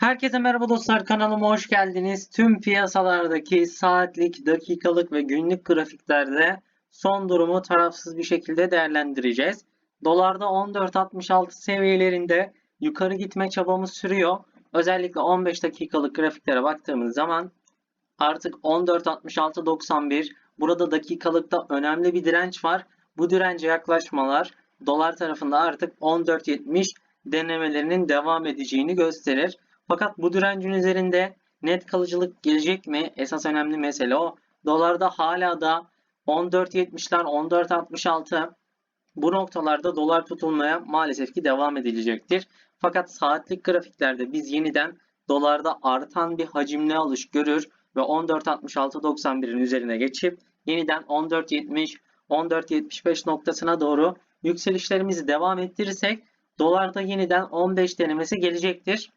Herkese merhaba dostlar kanalıma hoş geldiniz. Tüm piyasalardaki saatlik, dakikalık ve günlük grafiklerde son durumu tarafsız bir şekilde değerlendireceğiz. Dolarda 14.66 seviyelerinde yukarı gitme çabamız sürüyor. Özellikle 15 dakikalık grafiklere baktığımız zaman artık 14.66.91 burada dakikalıkta önemli bir direnç var. Bu dirence yaklaşmalar dolar tarafında artık 14.70 denemelerinin devam edeceğini gösterir. Fakat bu direncin üzerinde net kalıcılık gelecek mi? Esas önemli mesele o. Dolarda hala da 14.70'ler, 14.66 bu noktalarda dolar tutulmaya maalesef ki devam edilecektir. Fakat saatlik grafiklerde biz yeniden dolarda artan bir hacimli alış görür ve 14.66.91'in üzerine geçip yeniden 14.70 14.75 noktasına doğru yükselişlerimizi devam ettirirsek dolarda yeniden 15 denemesi gelecektir.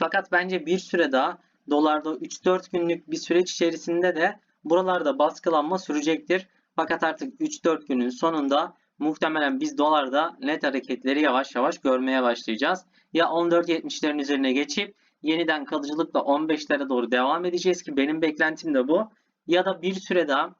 Fakat bence bir süre daha dolarda 3-4 günlük bir süreç içerisinde de buralarda baskılanma sürecektir. Fakat artık 3-4 günün sonunda muhtemelen biz dolarda net hareketleri yavaş yavaş görmeye başlayacağız. Ya 14.70'lerin üzerine geçip yeniden kalıcılıkla 15'lere doğru devam edeceğiz ki benim beklentim de bu. Ya da bir süre daha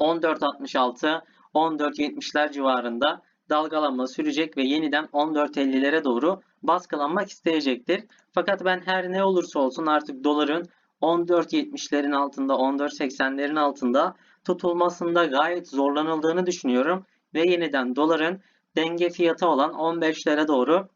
14.66, 14.70'ler civarında dalgalanma sürecek ve yeniden 14.50'lere doğru baskılanmak isteyecektir. Fakat ben her ne olursa olsun artık doların 14.70'lerin altında, 14.80'lerin altında tutulmasında gayet zorlanıldığını düşünüyorum. Ve yeniden doların denge fiyatı olan 15'lere doğru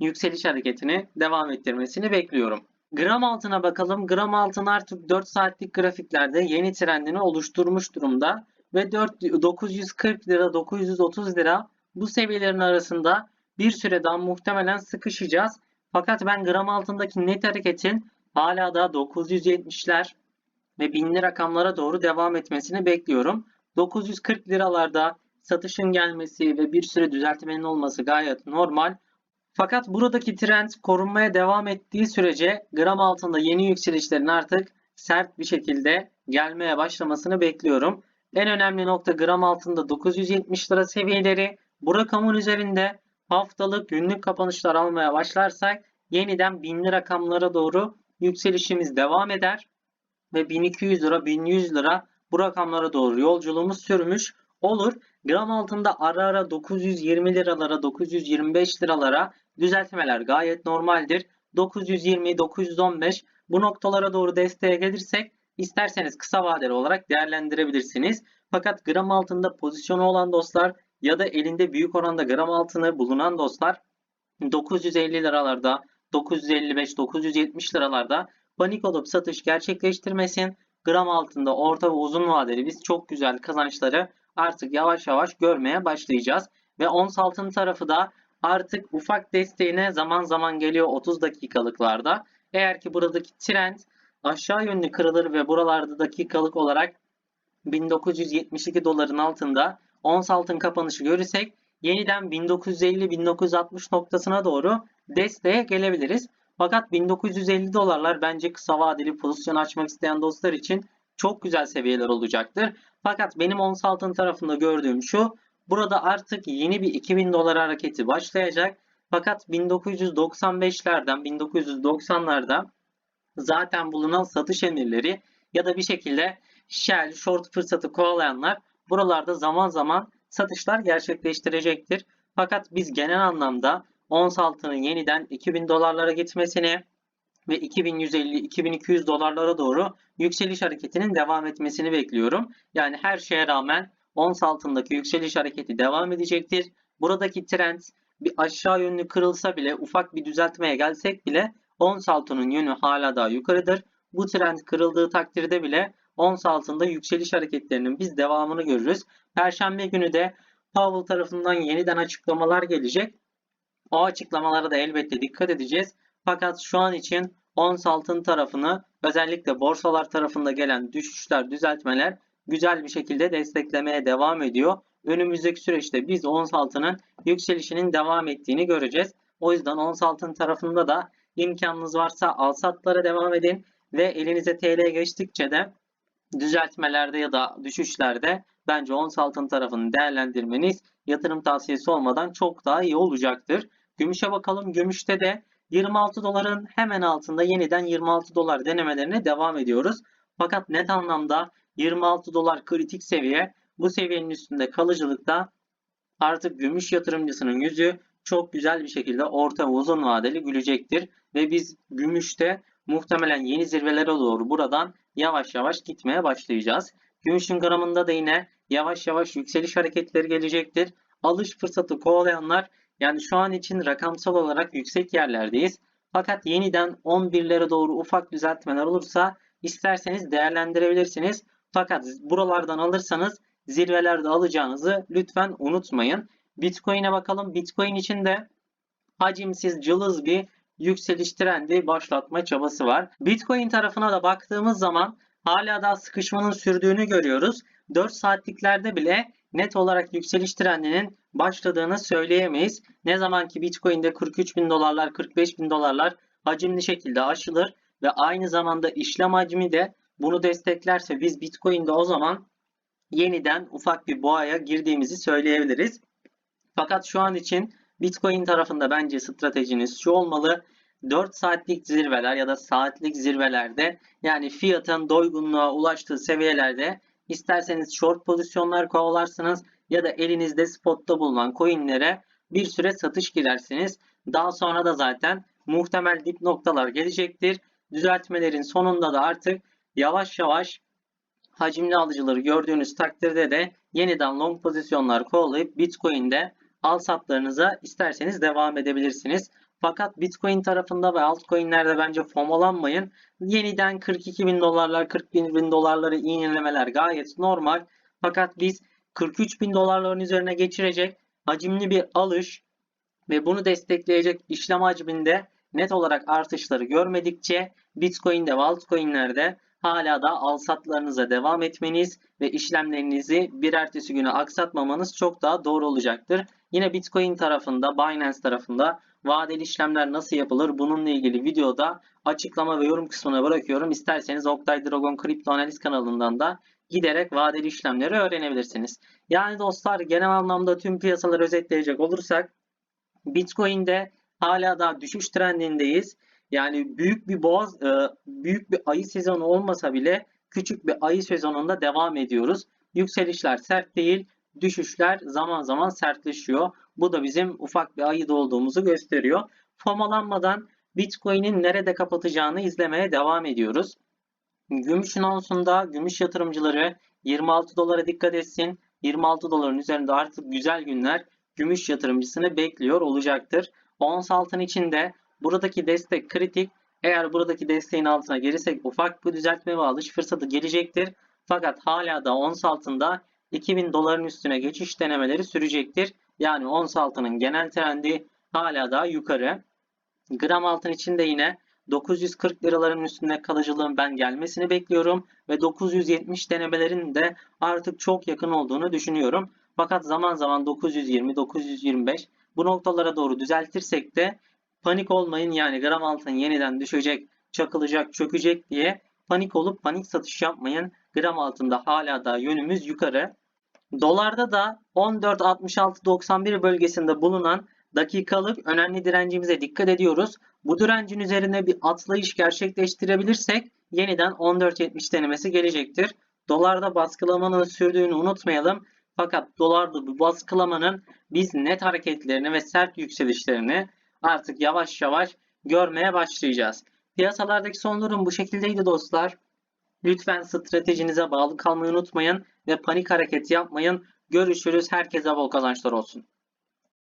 yükseliş hareketini devam ettirmesini bekliyorum. Gram altına bakalım. Gram altın artık 4 saatlik grafiklerde yeni trendini oluşturmuş durumda. Ve 4, 940 lira, 930 lira bu seviyelerin arasında bir süre daha muhtemelen sıkışacağız. Fakat ben gram altındaki net hareketin hala da 970'ler ve 1000'li rakamlara doğru devam etmesini bekliyorum. 940 liralarda satışın gelmesi ve bir süre düzeltmenin olması gayet normal. Fakat buradaki trend korunmaya devam ettiği sürece gram altında yeni yükselişlerin artık sert bir şekilde gelmeye başlamasını bekliyorum. En önemli nokta gram altında 970 lira seviyeleri. Bu rakamın üzerinde haftalık günlük kapanışlar almaya başlarsak yeniden 1000'li rakamlara doğru yükselişimiz devam eder. Ve 1200 lira 1100 lira bu rakamlara doğru yolculuğumuz sürmüş olur. Gram altında ara ara 920 liralara 925 liralara düzeltmeler gayet normaldir. 920 915 bu noktalara doğru desteğe gelirsek isterseniz kısa vadeli olarak değerlendirebilirsiniz. Fakat gram altında pozisyonu olan dostlar ya da elinde büyük oranda gram altını bulunan dostlar 950 liralarda, 955-970 liralarda panik olup satış gerçekleştirmesin. Gram altında orta ve uzun vadeli biz çok güzel kazançları artık yavaş yavaş görmeye başlayacağız. Ve ons altın tarafı da artık ufak desteğine zaman zaman geliyor 30 dakikalıklarda. Eğer ki buradaki trend aşağı yönlü kırılır ve buralarda dakikalık olarak 1972 doların altında ons altın kapanışı görürsek yeniden 1950-1960 noktasına doğru desteğe gelebiliriz. Fakat 1950 dolarlar bence kısa vadeli pozisyon açmak isteyen dostlar için çok güzel seviyeler olacaktır. Fakat benim ons altın tarafında gördüğüm şu. Burada artık yeni bir 2000 dolar hareketi başlayacak. Fakat 1995'lerden 1990'larda zaten bulunan satış emirleri ya da bir şekilde shell, short fırsatı kovalayanlar buralarda zaman zaman satışlar gerçekleştirecektir. Fakat biz genel anlamda ons altının yeniden 2000 dolarlara gitmesini ve 2150-2200 dolarlara doğru yükseliş hareketinin devam etmesini bekliyorum. Yani her şeye rağmen ons altındaki yükseliş hareketi devam edecektir. Buradaki trend bir aşağı yönlü kırılsa bile ufak bir düzeltmeye gelsek bile ons altının yönü hala daha yukarıdır. Bu trend kırıldığı takdirde bile ons altında yükseliş hareketlerinin biz devamını görürüz. Perşembe günü de Powell tarafından yeniden açıklamalar gelecek. O açıklamalara da elbette dikkat edeceğiz. Fakat şu an için ons altın tarafını özellikle borsalar tarafında gelen düşüşler, düzeltmeler güzel bir şekilde desteklemeye devam ediyor. Önümüzdeki süreçte biz ons altının yükselişinin devam ettiğini göreceğiz. O yüzden ons altın tarafında da imkanınız varsa al satlara devam edin ve elinize TL geçtikçe de düzeltmelerde ya da düşüşlerde bence ons altın tarafını değerlendirmeniz yatırım tavsiyesi olmadan çok daha iyi olacaktır. Gümüşe bakalım. Gümüşte de 26 doların hemen altında yeniden 26 dolar denemelerine devam ediyoruz. Fakat net anlamda 26 dolar kritik seviye. Bu seviyenin üstünde kalıcılıkta artık gümüş yatırımcısının yüzü çok güzel bir şekilde orta ve uzun vadeli gülecektir. Ve biz gümüşte muhtemelen yeni zirvelere doğru buradan yavaş yavaş gitmeye başlayacağız. Gümüşün gramında da yine yavaş yavaş yükseliş hareketleri gelecektir. Alış fırsatı kovalayanlar yani şu an için rakamsal olarak yüksek yerlerdeyiz. Fakat yeniden 11'lere doğru ufak düzeltmeler olursa isterseniz değerlendirebilirsiniz. Fakat buralardan alırsanız zirvelerde alacağınızı lütfen unutmayın. Bitcoin'e bakalım. Bitcoin için de hacimsiz cılız bir yükseliş trendi başlatma çabası var. Bitcoin tarafına da baktığımız zaman hala daha sıkışmanın sürdüğünü görüyoruz. 4 saatliklerde bile net olarak yükseliş trendinin başladığını söyleyemeyiz. Ne zaman ki Bitcoin'de 43 bin dolarlar, 45 bin dolarlar hacimli şekilde aşılır ve aynı zamanda işlem hacmi de bunu desteklerse biz Bitcoin'de o zaman yeniden ufak bir boğaya girdiğimizi söyleyebiliriz. Fakat şu an için Bitcoin tarafında bence stratejiniz şu olmalı. 4 saatlik zirveler ya da saatlik zirvelerde yani fiyatın doygunluğa ulaştığı seviyelerde isterseniz short pozisyonlar kovalarsınız ya da elinizde spotta bulunan coinlere bir süre satış girersiniz. Daha sonra da zaten muhtemel dip noktalar gelecektir. Düzeltmelerin sonunda da artık yavaş yavaş hacimli alıcıları gördüğünüz takdirde de yeniden long pozisyonlar kovalayıp Bitcoin'de al satlarınıza isterseniz devam edebilirsiniz. Fakat Bitcoin tarafında ve altcoin'lerde bence FOMO'lanmayın. Yeniden 42 bin dolarlar, 40 bin dolarları iğnelemeler gayet normal. Fakat biz 43 bin dolarların üzerine geçirecek hacimli bir alış ve bunu destekleyecek işlem hacminde net olarak artışları görmedikçe Bitcoin'de ve altcoin'lerde hala da alsatlarınıza devam etmeniz ve işlemlerinizi bir ertesi güne aksatmamanız çok daha doğru olacaktır. Yine Bitcoin tarafında, Binance tarafında vadeli işlemler nasıl yapılır bununla ilgili videoda açıklama ve yorum kısmına bırakıyorum. İsterseniz Oktay Dragon Kripto Analiz kanalından da giderek vadeli işlemleri öğrenebilirsiniz. Yani dostlar genel anlamda tüm piyasaları özetleyecek olursak Bitcoin'de hala daha düşüş trendindeyiz. Yani büyük bir boğaz, e, büyük bir ayı sezonu olmasa bile küçük bir ayı sezonunda devam ediyoruz. Yükselişler sert değil, düşüşler zaman zaman sertleşiyor. Bu da bizim ufak bir ayıda olduğumuzu gösteriyor. Fomalanmadan Bitcoin'in nerede kapatacağını izlemeye devam ediyoruz. Gümüşün onsunda gümüş yatırımcıları 26 dolara dikkat etsin. 26 doların üzerinde artık güzel günler gümüş yatırımcısını bekliyor olacaktır. Ons altın için de buradaki destek kritik. Eğer buradaki desteğin altına gelirsek ufak bir düzeltme ve alış fırsatı gelecektir. Fakat hala da ons altında 2000 doların üstüne geçiş denemeleri sürecektir. Yani ons altının genel trendi hala daha yukarı. Gram altın için de yine 940 liraların üstünde kalıcılığın ben gelmesini bekliyorum ve 970 denemelerin de artık çok yakın olduğunu düşünüyorum. Fakat zaman zaman 920, 925 bu noktalara doğru düzeltirsek de panik olmayın yani gram altın yeniden düşecek, çakılacak, çökecek diye panik olup panik satış yapmayın. Gram altında hala da yönümüz yukarı. Dolarda da 14.66.91 bölgesinde bulunan dakikalık önemli direncimize dikkat ediyoruz. Bu direncin üzerine bir atlayış gerçekleştirebilirsek yeniden 14.70 denemesi gelecektir. Dolarda baskılamanın sürdüğünü unutmayalım. Fakat dolarda bu baskılamanın biz net hareketlerini ve sert yükselişlerini artık yavaş yavaş görmeye başlayacağız. Piyasalardaki son durum bu şekildeydi dostlar. Lütfen stratejinize bağlı kalmayı unutmayın ve panik hareketi yapmayın. Görüşürüz. Herkese bol kazançlar olsun.